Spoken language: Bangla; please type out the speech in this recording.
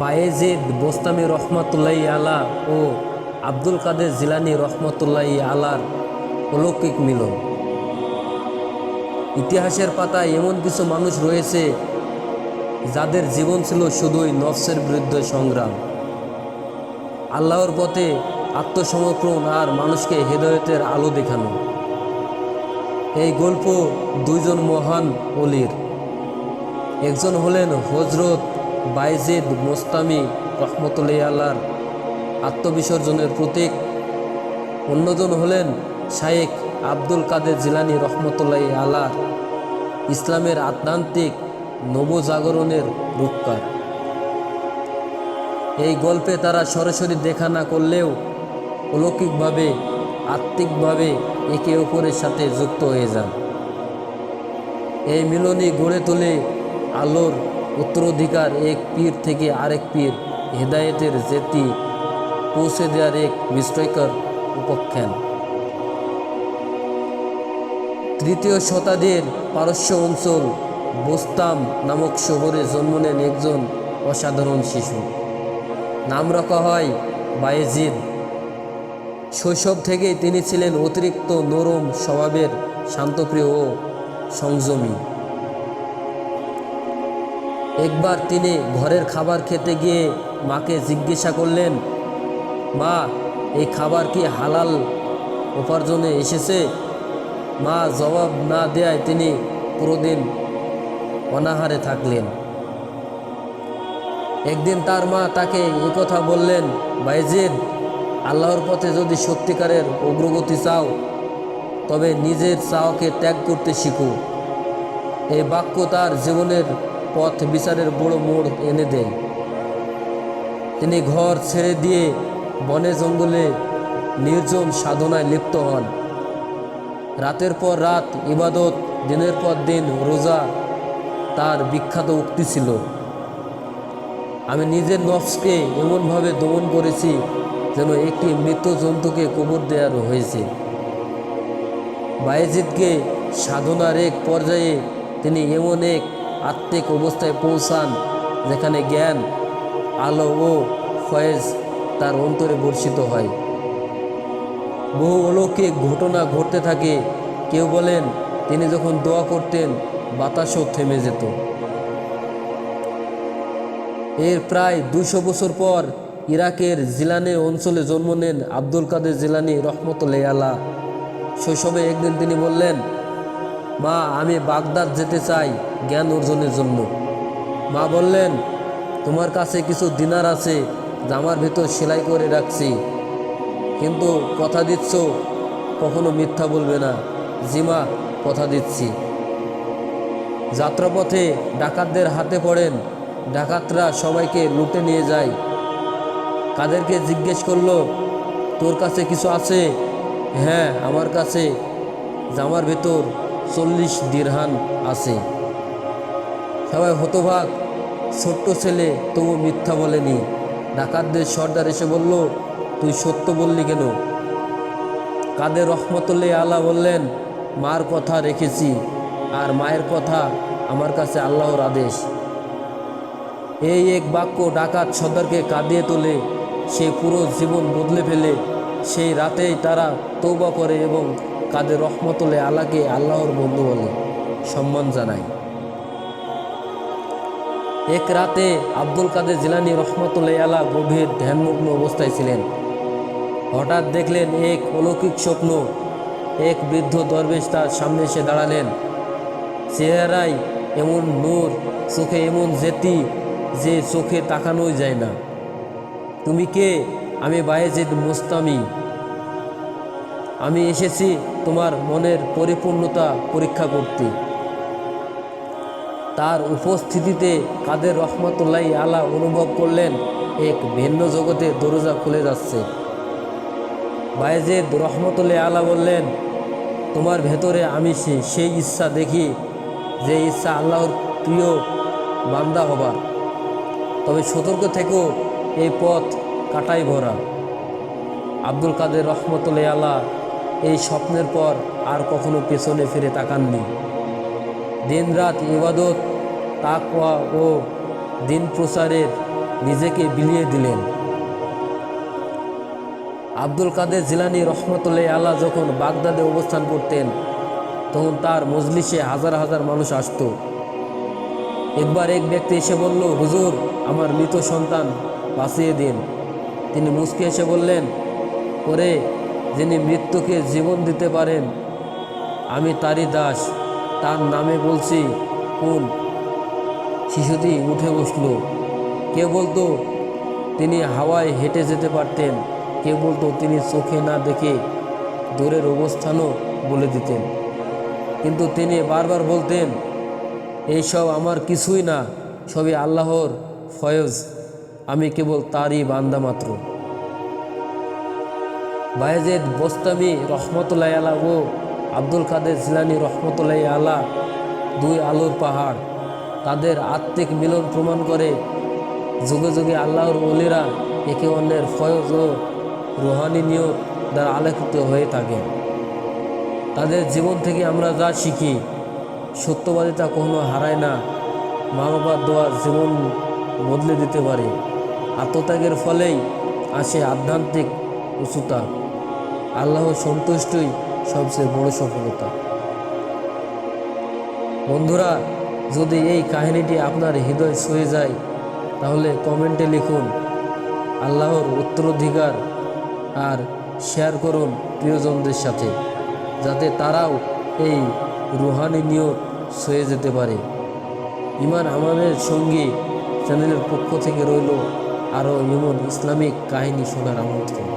বায়েজিদ বোস্তামি রহমতুল্লাহ আলা ও আব্দুল কাদের জিলানি রহমতুল্লাহ আলার অলৌকিক মিলন। ইতিহাসের পাতায় এমন কিছু মানুষ রয়েছে যাদের জীবন ছিল শুধুই নফসের বিরুদ্ধে সংগ্রাম। আল্লাহর পথে আত্মসমর্পণ আর মানুষকে হৃদয়তের আলো দেখানো। এই গল্প দুইজন মহান অলির। একজন হলেন হজরত বাইজিদ মোস্তামি রহমতুল্লাহ আল্লাহর আত্মবিসর্জনের প্রতীক। অন্যজন হলেন শায়েক আব্দুল কাদের জিলানি রহমতুল্লাহ আল্লাহ ইসলামের আত্মান্তিক নবজাগরণের রূপকার। এই গল্পে তারা সরাসরি দেখা না করলেও অলৌকিকভাবে, আত্মিকভাবে একে অপরের সাথে যুক্ত হয়ে যান। এই মিলনই গড়ে তোলে আলোর উত্তরাধিকার এক পীর থেকে আরেক পীর হেদায়েতের জেতি পৌঁছে দেওয়ার এক বিস্ময়কর উপখ্যান। তৃতীয় শতাব্দীর পারস্য অঞ্চল বোস্তাম নামক শহরে জন্ম নেন একজন অসাধারণ শিশু। নাম রাখা হয় বায়েজিদ। শৈশব থেকেই তিনি ছিলেন অতিরিক্ত নরম স্বভাবের শান্তপ্রিয় ও সংযমী। একবার তিনি ঘরের খাবার খেতে গিয়ে মাকে জিজ্ঞাসা করলেন, মা, এই খাবার কি হালাল উপার্জনে এসেছে? মা জবাব না দেয় তিনি পুরোদিন অনাহারে থাকলেন। একদিন তার মা তাকে কথা বললেন বাইজিদ আল্লাহর পথে যদি সত্যিকারের অগ্রগতি চাও, তবে নিজের চাওকে ত্যাগ করতে শিখো। এই বাক্য তার জীবনের পথ বিচারের বড় মোড় এনে দেয়। তিনি ঘর ছেড়ে দিয়ে বনে জঙ্গলে নির্জন সাধনায় লিপ্ত হন। রাতের পর রাত, ইবাদত, দিনের পর দিন রোজা তার বিখ্যাত উক্তি ছিল। আমি নিজের নফসকে এমনভাবে দমন করেছি যেন একটি মৃত জন্তুকে কবর দেওয়ার হয়েছে। বায়েজিদকে সাধনার এক পর্যায়ে তিনি এমন এক আত্মিক অবস্থায় পৌঁছান, যেখানে জ্ঞান, আলো ও ফয়েজ তার অন্তরে বর্ষিত হয়। বহু অলৌকিক ঘটনা ঘটতে থাকে। কেউ বলেন, তিনি যখন দোয়া করতেন, বাতাসও থেমে যেত। এর প্রায় দুশো বছর পর ইরাকের জিলানি অঞ্চলে জন্ম নেন আব্দুল কাদের জিলানি রহমতুল্লাহ আল্লাহ শৈশবে একদিন তিনি বললেন মা, আমি বাগদাদ যেতে চাই জ্ঞান অর্জনের জন্য। মা বললেন, তোমার কাছে কিছু দিনার আছে, জামার ভিতর সেলাই করে রাখছি। কিন্তু কথা দিচ্ছ, কখনো মিথ্যা বলবে না। জিমা কথা দিচ্ছি। যাত্রাপথে ডাকাতদের হাতে পড়েন, ডাকাতরা সবাইকে লুটে নিয়ে যায়। কাদেরকে জিজ্ঞেস করল, তোর কাছে কিছু আছে? হ্যাঁ আমার কাছে। জামার ভেতর চল্লিশ দিরহান আছে। সবাই হতভাগ, ছোট্ট ছেলে, তবু মিথ্যা বলেনি। ডাকাতদের সর্দার এসে বলল, তুই সত্য বললি কেন? কাদের রহমতুল্লাহ আল্লাহ বললেন, মার কথা রেখেছি, আর মায়ের কথা আমার কাছে আল্লাহর আদেশ। এই এক বাক্য ডাকাত সর্দারকে কাঁদিয়ে তোলে। সে পুরো জীবন বদলে ফেলে। সেই রাতেই তারা তৌবা করে এবং কাদের রহমতুল্লাহ আল্লাহকে আল্লাহর বন্ধু বলে সম্মান জানায় এক রাতে আব্দুল কাদের জিলানি রহমতুল্লাহ আলা গভীর ধ্যানমগ্ন অবস্থায় ছিলেন। হঠাৎ দেখলেন এক অলৌকিক স্বপ্ন, এক বৃদ্ধ দরবেশ তার সামনে এসে দাঁড়ালেন। চেহারায় এমন নূর, চোখে এমন জেতি যে চোখে তাকানোই যায় না। তুমি কে? আমি বায়েজিদ মুস্তামি। আমি এসেছি তোমার মনের পরিপূর্ণতা পরীক্ষা করতে। তার উপস্থিতিতে কাদের রহমতুল্লাহ আলা অনুভব করলেন, এক ভিন্ন জগতে দরজা খুলে যাচ্ছে। বায়েজেদ রহমতুল্লাহ আলা বললেন, তোমার ভেতরে আমি সেই ইচ্ছা দেখি, যে ইচ্ছা আল্লাহর প্রিয় বান্দা হবার। তবে সতর্ক থেকেও এই পথ কাটাই ভরা। আব্দুল কাদের রহমতুল্লাহ আল্লাহ এই স্বপ্নের পর আর কখনো পেছনে ফিরে তাকাননি। দিনরাত ইবাদত, তাকওয়া ও দিন প্রচারের নিজেকে বিলিয়ে দিলেন। আব্দুল কাদের জিলানি রহমতুল্লাহ আল্লাহ যখন বাগদাদে অবস্থান করতেন, তখন তার মজলিসে হাজার হাজার মানুষ আসতো। একবার এক ব্যক্তি এসে বলল, হুজুর, আমার মৃত সন্তান বাঁচিয়ে দিন। তিনি মুসকে এসে বললেন করে যিনি মৃত্যুকে জীবন দিতে পারেন, আমি তারই দাস। তার নামে বলছি, কোন? শিশুটি উঠে বসল। কেউ বলতো, তিনি হাওয়ায় হেঁটে যেতে পারতেন। কেউ বলতো, তিনি চোখে না দেখে দূরের অবস্থানও বলে দিতেন। কিন্তু তিনি বারবার বলতেন, এইসব আমার কিছুই না, সবই আল্লাহর ফয়জ। আমি কেবল তারই বান্দা মাত্র। বায়েজেদ বোস্তামি রহমতুল্লাহ আলা ও আব্দুল কাদের জিলানি রহমতুল্লাহ আলা দুই আলোর পাহাড়। তাদের আত্মিক মিলন প্রমাণ করে যুগে যুগে আল্লাহর অলিরা একে অন্যের ফয়জ ও রুহানি নিয়ত দ্বারা আলোকিত হয়ে থাকে। তাদের জীবন থেকে আমরা যা শিখি, সত্যবাদিতা কখনো হারায় না। মা বাবার দোয়া জীবন বদলে দিতে পারে। আত্মত্যাগের ফলেই আসে আধ্যাত্মিক উচ্চতা। আল্লাহর সন্তুষ্টই সবচেয়ে বড় সফলতা। বন্ধুরা, যদি এই কাহিনীটি আপনার হৃদয় ছুঁয়ে যায়, তাহলে কমেন্টে লিখুন আল্লাহর উত্তরাধিকার আর শেয়ার করুন প্রিয়জনদের সাথে, যাতে তারাও এই রুহানি নিয়ত ছুঁয়ে যেতে পারে। ইমান আমাদের সঙ্গী চ্যানেলের পক্ষ থেকে রইল আরও এমন ইসলামিক কাহিনী শোনার আমন্ত্রণ।